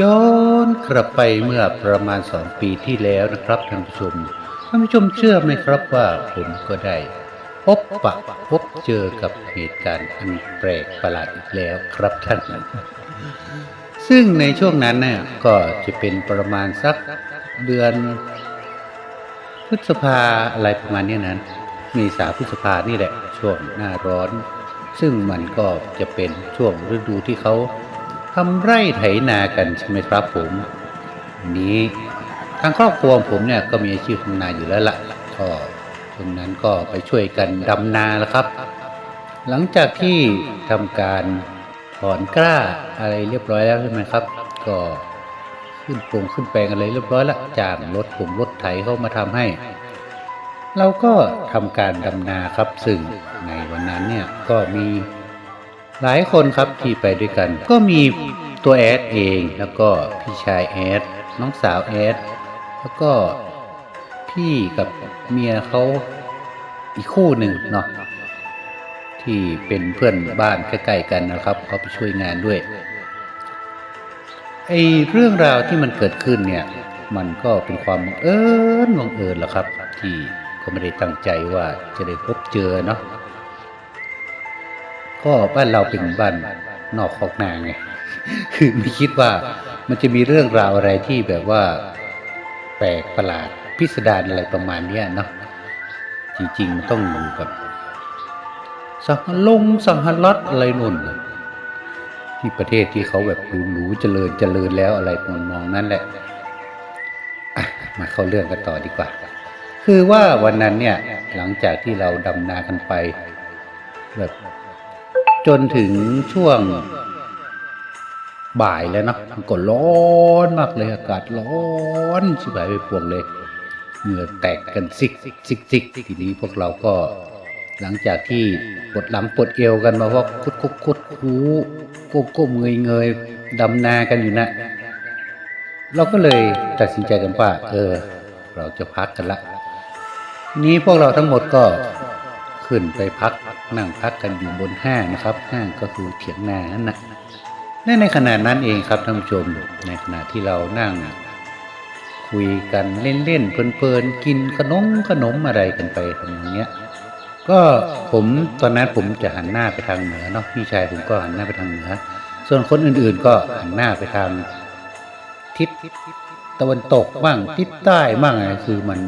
ย้อนกลับไปเมื่อประมาณสองปีที่แล้วนะครับท่านผู้ชมท่านผู้ชมเชื่อไหมครับว่าผมก็ได้ พบปะพบเจอกับเหตุการณ์อันแปลกประหลาดอีกแล้วครับท่าน ซึ่งในช่วงนั้นเนี่ยก็จะเป็นประมาณสักเดือนพฤษภาอะไรประมาณนี้นั้น มีสาพฤษภานี่แหละช่วงหน้าร้อน ซึ่งมันก็จะเป็นช่วงฤดูที่เขา ทำไร่ไถนากันใช่ไหมครับผม นี้ทางครอบครัวผมเนี่ยก็มีอาชีพทำนาอยู่แล้วละ่ะก็ช่วงนั้นก็ไปช่วยกันดำนาแล้วครับ หลังจากที่ทำการถอนกล้าอะไรเรียบร้อยแล้วใช่ไหมครับ ก็ขึ้นปรุงขึ้นแปลงอะไรเรียบร้อยล้วจ้างรถผมรถไถเข้ามาทำให้ เราก็ทำการดำนาครับ ซึ่งในวันนั้นเนี่ยก็มี หลายคนครับที่ไปด้วยกัน ก็มีตัวแอดเองแล้วก็พี่ชายแอดน้องสาวแอดแล้วก็พี่กับเมียเขาอีกคู่หนึ่งเนาะที่เป็นเพื่อนบ้านใกล้ๆกันนะครับเขาไปช่วยงานด้วยไอเรื่องราวที่มันเกิดขึ้นเนี่ยมันก็เป็นความบังเอิญบังเอิญแหละครับ ที่ก็ไม่ได้ตั้งใจว่าจะได้พบเจอเนาะ ก็บ้านเราเป็นบ้านนอกคอกนาไงคือไม่คิดว่ามันจะมีเรื่องราวอะไรที่แบบว่าแปลกประหลาดพิสดารอะไรประมาณเนี้ยเนาะจริงๆมันต้องอยู่กับสหลงสหรัฐอะไรนู่นที่ประเทศที่เขาแบบหรูๆเจริญเจริญแล้วอะไรมองนั่นแหละอะมาเข้าเรื่องกันต่อดีกว่า คือว่าวันนั้นเนี่ยหลังจากที่เราดำนากันไป แบบ จนถึงช่วงบ่ายแล้วเนาะมันก็ร้อนมากเลยอากาศร้อนชิบหายไปปวงเลย เหงื่อแตกกันซิกซิกซิกซิกทีนี้พวกเราก็ หลังจากที่ปวดหลังปวดเอวกันมาว่าคุดคุดคุดคูก้มก้มเงยเงยดำนากันอยู่นะ เราก็เลยตัดสินใจกันว่า เออ เราจะพักกันละ นี้พวกเราทั้งหมดก็ ขึ้นไปพักนั่งพักกันอยู่บนห้างนะครับ ห้างก็คือเถียงนานั่นนะและในขณะนั้นเองครับท่านผู้ชม ในขณะที่เรานั่ง คุยกันเล่นๆเพลินๆกินขนมขนมอะไรกันไปทำอย่างเงี้ยก็ผมตอนนั้นผมจะหันหน้าไปทางเหนือเนาะพี่ชายผมก็หันหน้าไปทางเหนือ ส่วนคนอื่นๆก็หันหน้าไปทางทิศตะวันตกบ้างทิศใต้บ้างอะไรคือมัน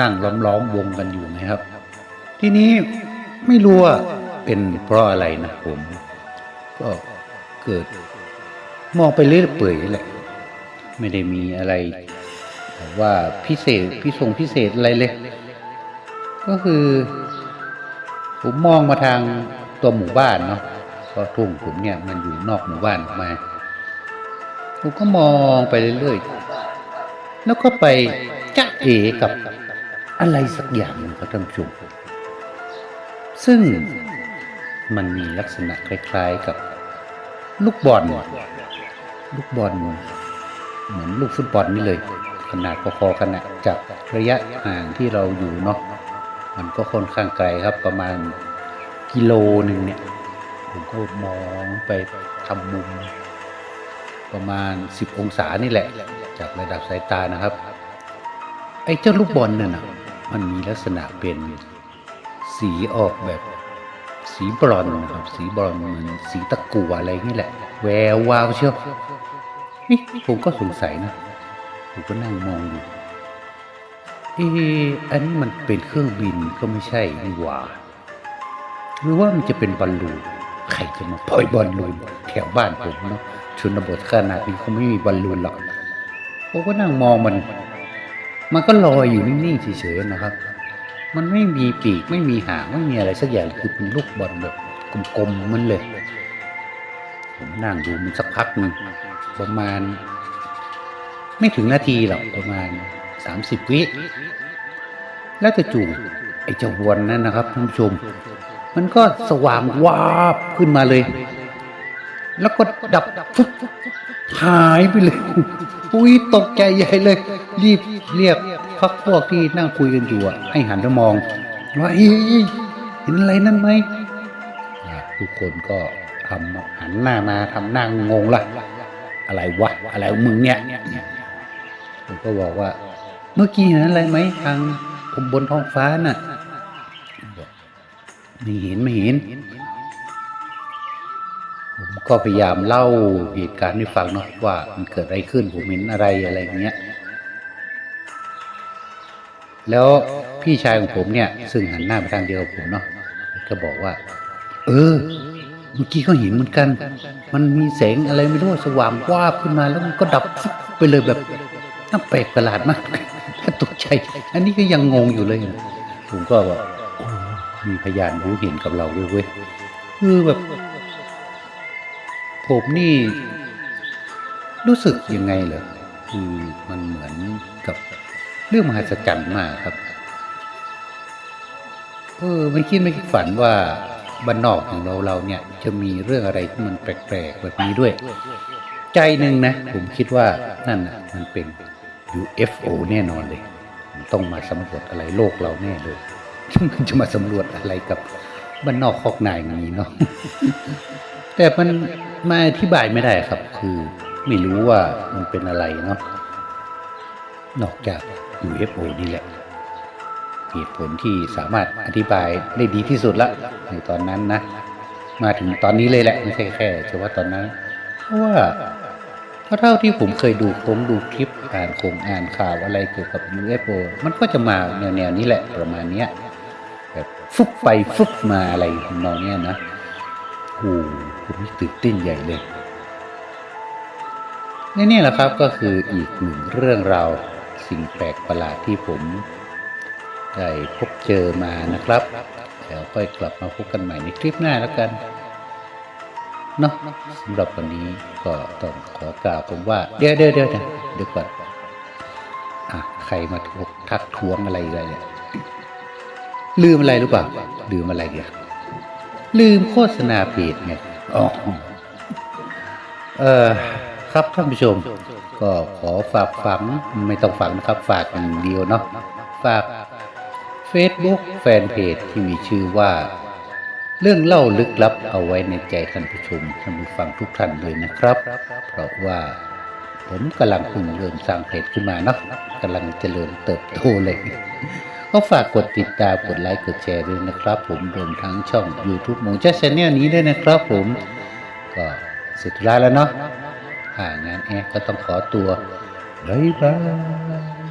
นั่งล้อมๆวงกันอยู่นะครับ ทีนี้ไม่รู้ว่าเป็นเพราะอะไรนะผม ก็เกิดมองไปเรื่อยเปื่อยแหละ ไม่ได้มีอะไร ว่าพิเศษพิทรงพิเศษอะไรเลย ก็คือ ผมมองมาทางตัวหมู่บ้านเนาะเพราะทุ่งผมเนี่ยมันอยู่นอกหมู่บ้านออกมาผมก็มองไปเรื่อยๆ แล้วก็ไปจ๊ะเอกับอะไรสักอย่างหนึงครับท่านผู้ชม ซึ่งมันมีลักษณะคล้ายๆกับลูกบอลลูกบอลเหมือนลูกฟุตบอลนี่เลย ขนาดพอๆกันนะจากระยะห่างที่เราอยู่เนาะมันก็ค่อนข้างไกลครับประมาณกิโลหนึ่งเนี่ยผมก็มองไปทำมุม ประมาณ 10 องศานี่แหละ จากระดับสายตานะครับ ไอ้เจ้าลูกบอลเนั่นน่ะมันมีลักษณะเป็น สีออกแบบสีบรอนนะครับ สีบรอนเหมือนสีตะกั่วอะไรนี่แหละ แวววาวเชียวเอ๊ะผมก็สงสัยนะ ผมก็นั่งมองอยู่เอ๊ะอันนี้มันเป็นเครื่องบินก็ไม่ใช่นี่หว่า หรือว่ามันจะเป็นบอลลูนใครจะมาปล่อยบอลลูนแถวบ้านผมเนาะชนบทขนาดนี้คงไม่มีบอลลูนหรอกผมก็นั่งมองมัน มันก็ลอยอยู่นิ่งๆเฉยๆนะครับ มันไม่มีปีกไม่มีหางไม่มีอะไรสักอย่างคือเป็นลูกบอลแบบกลมๆมันเลย ผมนั่งดูมันสักพักหนึ่งประมาณ ไม่ถึงนาทีหรอกประมาณสามสิบวิ แล้วจะจู่ไอ้เจ้าวนนั่นนะครับท่านผู้ชม มันก็สว่างวาบขึ้นมาเลย แล้วก็ดับฟึบหายไปเลยอุ้ยตกใจใหญ่เลย รีบเรียก พักพวกที่นั่งคุยกันอยู่อะให้หันไปมอง ว่าเฮ้ยเห็นอะไรนั่นไหมทุกคนก็ทำหันหน้ามาทำหน้างงละอะไรวะอะไรของมึงเนี่ยผมก็บอกว่า เมื่อกี้เห็นอะไรไหมทางผมบนท้องฟ้าน่ะไม่เห็นไม่เห็นผมก็พยายามเล่าเหตุการณ์ให้ฟังเนาะว่ามันเกิดอะไรขึ้นผมเห็นอะไรอะไรอย่างเงี้ย แล้วพี่ชายของผมเนี่ย ซึ่งหันหน้าไปทางเดียวกับผมเนาะก็บอกว่า เออ เมื่อกี้ก็เห็นเหมือนกัน มันมีแสงอะไรไม่รู้สว่างวาบขึ้นมาแล้วมันก็ดับไปเลยแบบน่าแปลกประหลาดมากตกใจ อันนี้ก็ยังงงอยู่เลย ผมก็บอกมีพยานรู้เห็นกับเราด้วยเว้ยคือแบบ ผมนี่ รู้สึกยังไงเหรอคือมันเหมือนกับ เรื่องมหัศจรรย์มากครับเออไม่คิดไม่คิดฝันว่าบ้านนอกของเราเราเนี่ยจะมีเรื่องอะไรที่มันแปลกๆแบบนี้ด้วย ใจหนึ่งนะ ผมคิดว่านั่นน่ะมันเป็น UFO แน่นอนเลย มันต้องมาสำรวจอะไรโลกเราแน่เลยมันจะมาสำรวจอะไรกับบ้านนอกคอกนายอย่างนี้เนาะแต่มันมาอธิบายไม่ได้ครับ คือไม่รู้ว่ามันเป็นอะไรเนาะนอกจาก UFO นี่แหละเหตุผลที่สามารถอธิบายได้ดีที่สุดละในตอนนั้นนะ มาถึงตอนนี้เลยแหละไม่ใช่แค่เฉพาะตอนนั้น เพราะว่าเพราเท่าที่ผมเคยดูคงดูคลิปอ่านคงอ่านข่าวอะไรเกี่ยวกับ UFO มันก็จะมาแนวๆนี้แหละประมาณเนี้ยแบบฟุบไปฟุบมาอะไรทำนองเนี้ยนะโอ้โหผมตื่นเต้นใหญ่เลยและนี่แหละครับก็คืออีกหนึ่งเรื่องราว สิ่งแปลกประหลาดที่ผมได้พบเจอมานะครับแล้วค่อยกลับมาพบกันใหม่ในคลิปหน้าแล้วกันเนาะสำหรับวันนี้ก็ต้องขอกล่าวผมว่า เดี๋ยวเดี๋ยวเดี๋ยวเดี๋ยวก่อนอะใครมาทวงทักท้วงอะไรอะไรเนี่ยลืมอะไรหรือเปล่าลืมอะไรเนี่ยลืมโฆษณาเพจไงอ๋อเออครับท่านผู้ชม ก็ขอฝากฝังไม่ต้องฝังนะครับ ฝากอย่างเดียวเนาะฝาก Facebook แฟนเพจที่มีชื่อว่า เรื่องเล่าลึกลับเอาไว้ในใจท่านผู้ชมท่านผู้ฟังทุกท่านเลยนะครับ เพราะว่าผมกำลังเพิ่งเริ่มสร้างเพจขึ้นมาเนาะกำลังเจริญเติบโตเลยก็ฝากกดติดตามกดไลค์กดแชร์ด้วยนะครับ ผมรวมทั้งช่อง YouTube หมูจ้าชาแนลนี้ด้วยนะครับผม ก็เสร็จธุระแล้วเนาะ อ่างานแอร์ก็ต้องขอตัวบ๊ายบาย